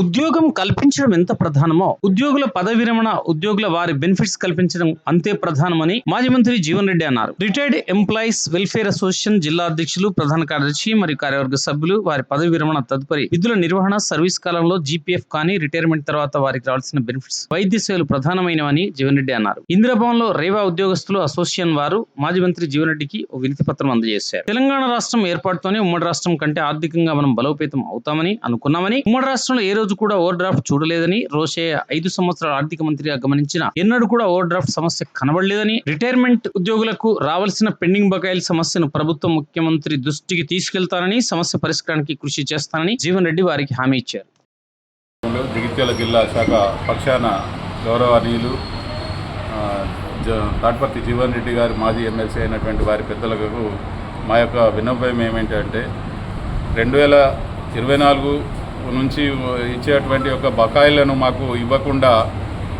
ఉద్యోగం కల్పించడం ఎంత ప్రధానమో ఉద్యోగుల పదవి విరమణ ఉద్యోగుల వారి బెనిఫిట్స్ కల్పించడం అంతే ప్రధానమని మాజీ మంత్రి జీవన్ రెడ్డి అన్నారు. రిటైర్డ్ ఎంప్లాయీస్ వెల్ఫేర్ అసోసియేషన్ జిల్లా అధ్యక్షులు ప్రధాన కార్యదర్శి మరియు కార్యవర్గ సభ్యులు వారి పదవి విరమణ తదుపరి విధుల నిర్వహణ సర్వీస్ కాలంలో జీపీఎఫ్ కానీ రిటైర్మెంట్ తర్వాత వారికి రావాల్సిన బెనిఫిట్స్ వైద్య సేవలు ప్రధానమైనవని జీవన్ రెడ్డి అన్నారు. ఇందిరాభవన్లో రేవా ఉద్యోగస్తులు అసోసియేషన్ వారు మాజీ మంత్రి జీవన్ రెడ్డికి ఓ వినతి పత్రం అందజేశారు. తెలంగాణ రాష్ట్రం ఏర్పాటుతోనే ఉమ్మడి రాష్ట్రం కంటే ఆర్థికంగా మనం బలోపేతం అవుతామని అనుకున్నామని ఉమ్మడి రాష్ట్రంలో ఏ రోజు కూడా ఓవర్ డ్రాఫ్ట్ చూడలేదని రోషే ఐదు సంవత్సరాల ఆర్థిక మంత్రిగా గమనించిన ఎన్నడూ కూడా ఓవర్ డ్రాఫ్ట్ సమస్య కనబడలేదని రిటైర్మెంట్ ఉద్యోగులకు రావాల్సిన పెండింగ్ బకాయిల సమస్యను ప్రభుత్వం ముఖ్యమంత్రి దృష్టికి తీసుకెళ్తానని సమస్య పరిష్కారానికి కృషి చేస్తానని జీవన్ రెడ్డి వారికి హామీ ఇచ్చారు. జగిత్యాల జిల్లా శాఖ పక్షాన గౌరవనీయులు ఆ, జీవన్ రెడ్డి గారు మాజీ ఎమ్మెల్సీ అయినటువంటి వారి పెద్దలకు మా యొక్క విన్నపం ఏమిటంటే రెండు వేల ఇరవై నాలుగు నుంచి ఇచ్చేటువంటి యొక్క బకాయిలను మాకు ఇవ్వకుండా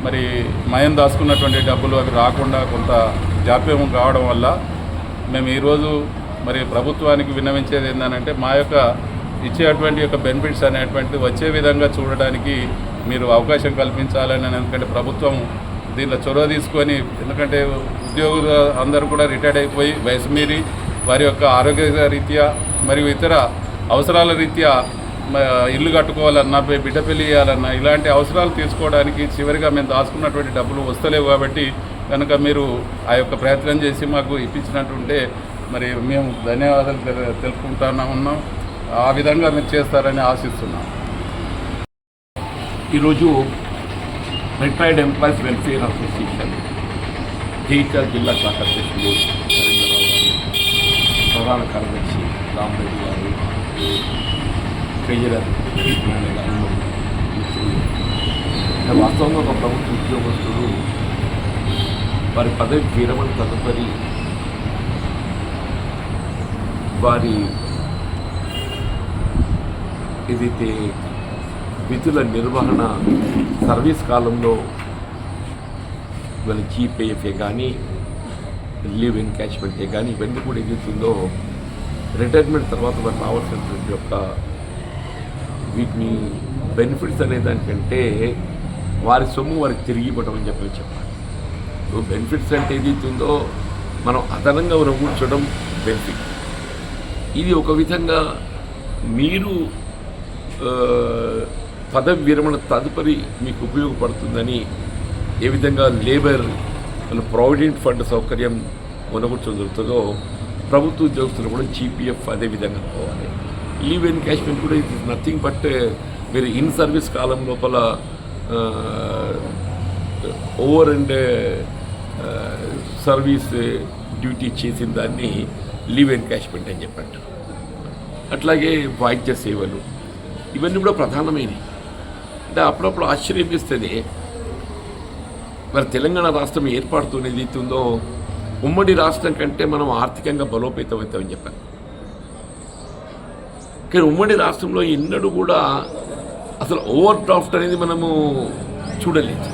మరి మయం దాచుకున్నటువంటి డబ్బులు అవి రాకుండా కొంత జాప్యం కావడం వల్ల మేము ఈరోజు మరి ప్రభుత్వానికి విన్నవించేది ఏంటంటే మా యొక్క ఇచ్చేటువంటి యొక్క బెనిఫిట్స్ అనేటువంటి వచ్చే విధంగా చూడడానికి మీరు అవకాశం కల్పించాలని ఎందుకంటే ప్రభుత్వం దీనిలో చొరవ తీసుకొని ఎందుకంటే ఉద్యోగులు అందరూ కూడా రిటైర్డ్ అయిపోయి వయసు మీరి వారి యొక్క ఆరోగ్య రీత్యా మరియు ఇతర అవసరాల రీత్యా ఇల్లు కట్టుకోవాలన్నా బిడ్డ పెళ్ళి చేయాలన్నా ఇలాంటి అవసరాలు తీసుకోవడానికి చివరిగా మేము దాచుకున్నటువంటి డబ్బులు వస్తలేవు కాబట్టి కనుక మీరు ఆ యొక్క ప్రయత్నం చేసి మాకు ఇప్పించినట్టుంటే మరి మేము ధన్యవాదాలు తెలు- తెలుపుకుంటా ఉన్నాం. ఆ విధంగా మీరు చేస్తారని ఆశిస్తున్నాం. ఈరోజు retired employees welfare association Jagtial జిల్లా శాఖ అధ్యక్షులు నరేంద్రరావు గారు ప్రధాన కార్యదర్శి రామరెడ్డి గారు ట్రెజరర్ వాస్తవంగా ఒక ప్రభుత్వ ఉద్యోగస్తుడు వారి పదవి విరమణ తదుపరి వారి ఏదైతే విధుల నిర్వహణ సర్వీస్ కాలంలో వాళ్ళ జీపీఎఫ్ఏ కానీ లీవ్ ఎన్కాష్మెంటే కానీ ఇవన్నీ కూడా ఏదైతుందో రిటైర్మెంట్ తర్వాత మనకు రావాల్సినటువంటి యొక్క వీటిని బెనిఫిట్స్ అనే దానికంటే వారి సొమ్ము వారికి తిరిగి ఇవ్వడం అని చెప్పి చెప్పాలి. ఇప్పుడు బెనిఫిట్స్ అంటే ఏదైతుందో మనం అదనంగా మనం కూర్చోవడం బెనిఫిట్ ఇది ఒక విధంగా మీరు పదవి విరమణ తదుపరి మీకు ఉపయోగపడుతుందని ఏ విధంగా లేబర్ ప్రావిడెంట్ ఫండ్ సౌకర్యం కొనగొచ్చడం జరుగుతుందో ప్రభుత్వ ఉద్యోగస్తులు కూడా జీపీఎఫ్ అదే విధంగా పోవాలి. లీవ్ ఎన్కాష్మెంట్ కూడా ఇట్ ఇస్ నథింగ్ బట్ మీరు ఇన్ సర్వీస్ కాలం లోపల ఓవర్ అండ్ సర్వీస్ డ్యూటీ చేసిన దాన్ని లీవ్ ఎన్కాష్మెంట్ అని చెప్పారు. అట్లాగే వైద్య సేవలు ఇవన్నీ కూడా ప్రధానమైనవి. అంటే అప్పుడప్పుడు ఆశ్చర్యపరిస్తుంది మరి తెలంగాణ రాష్ట్రం ఏర్పడుతున్నది ఉందో ఉమ్మడి రాష్ట్రం కంటే మనం ఆర్థికంగా బలోపేతం అవుతామని చెప్పాను కానీ ఉమ్మడి రాష్ట్రంలో ఎన్నడూ కూడా అసలు ఓవర్ డ్రాఫ్ట్ అనేది మనము చూడలేదు.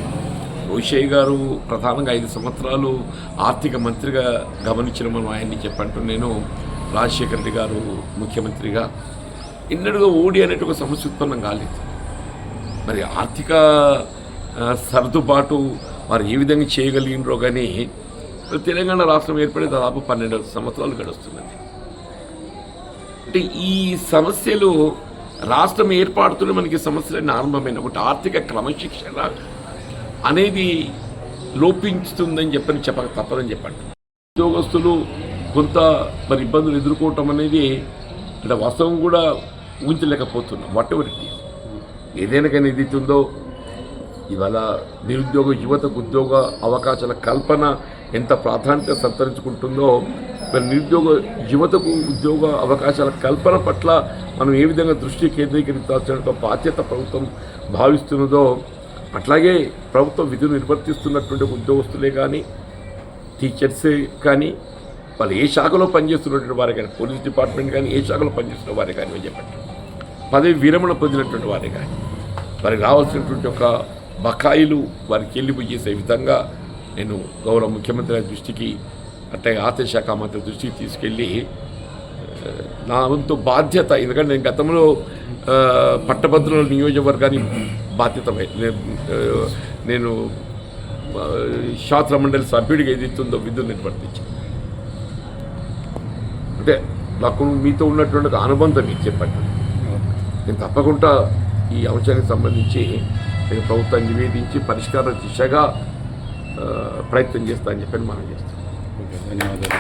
రోషయ్య గారు ప్రధానంగా ఐదు సంవత్సరాలు ఆర్థిక మంత్రిగా గమనించిన మనం ఆయన్ని చెప్పంటూ నేను రాజశేఖర రెడ్డి గారు ముఖ్యమంత్రిగా ఎన్నడూగా ఓడి అనేటి ఒక సమస్య ఉత్పన్నం కాలేదు. మరి ఆర్థిక సర్దుబాటు వారు ఏ విధంగా చేయగలిగినరో కానీ తెలంగాణ రాష్ట్రం ఏర్పడి దాదాపు పన్నెండు సంవత్సరాలు గడుస్తున్నది. అంటే ఈ సమస్యలు రాష్ట్రం ఏర్పాటుతోనే మనకి సమస్యలు ఆరంభమైన ఒకటి ఆర్థిక క్రమశిక్షణ అనేది లోపించుతుందని చెప్పని చెప్పక తప్పదని చెప్పండి. ఉద్యోగస్తులు కొంత మరి ఇబ్బందులు ఎదుర్కోవటం అనేది ఇక్కడ వాస్తవం కూడా ఊహించలేకపోతున్నాం. వాట్ ఎవర్ ఇట్ ఈస్ ఏదైనా కానీ ఏదైతే ఉందో ఇవాళ నిరుద్యోగ యువతకు ఉద్యోగ అవకాశాల కల్పన ఎంత ప్రాధాన్యత సంతరించుకుంటుందో మరి నిరుద్యోగ యువతకు ఉద్యోగ అవకాశాల కల్పన పట్ల మనం ఏ విధంగా దృష్టి కేంద్రీకరించాల్సిన బాధ్యత ప్రభుత్వం భావిస్తున్నదో అట్లాగే ప్రభుత్వం విధులు నిర్వర్తిస్తున్నటువంటి ఉద్యోగస్తులే కానీ టీచర్సే కానీ వాళ్ళు ఏ శాఖలో పనిచేస్తున్నటువంటి వారే కానీ పోలీస్ డిపార్ట్మెంట్ కానీ ఏ శాఖలో పనిచేస్తున్న వారే కానీ అని చెప్పండి. పదవి విరమణ పొందినటువంటి వారే కానీ వారికి రావాల్సినటువంటి ఒక బకాయిలు వారికి వెళ్ళిపోయి చేసే విధంగా నేను గౌరవ ముఖ్యమంత్రి దృష్టికి అట్లాగే ఆర్థిక శాఖ మంత్రి దృష్టికి తీసుకెళ్ళి నా వంతు బాధ్యత ఎందుకంటే నేను గతంలో పట్టభద్రుల నియోజకవర్గాన్ని బాధ్యత నేను, శాస్త్ర మండలి సభ్యుడిగా ఏదైతుందో విద్యుత్ నిర్వర్తించాను అంటే నాకు మీతో ఉన్నటువంటి అనుబంధం మీకు చెప్పండి. నేను తప్పకుండా ఈ అంశానికి సంబంధించి నేను ప్రభుత్వాన్ని నివేదించి పరిష్కార దిశగా ప్రయత్నం ప్రయత్నం చేస్తానని చెప్పని మనం చేస్తాను ఓకే ధన్యవాదాలు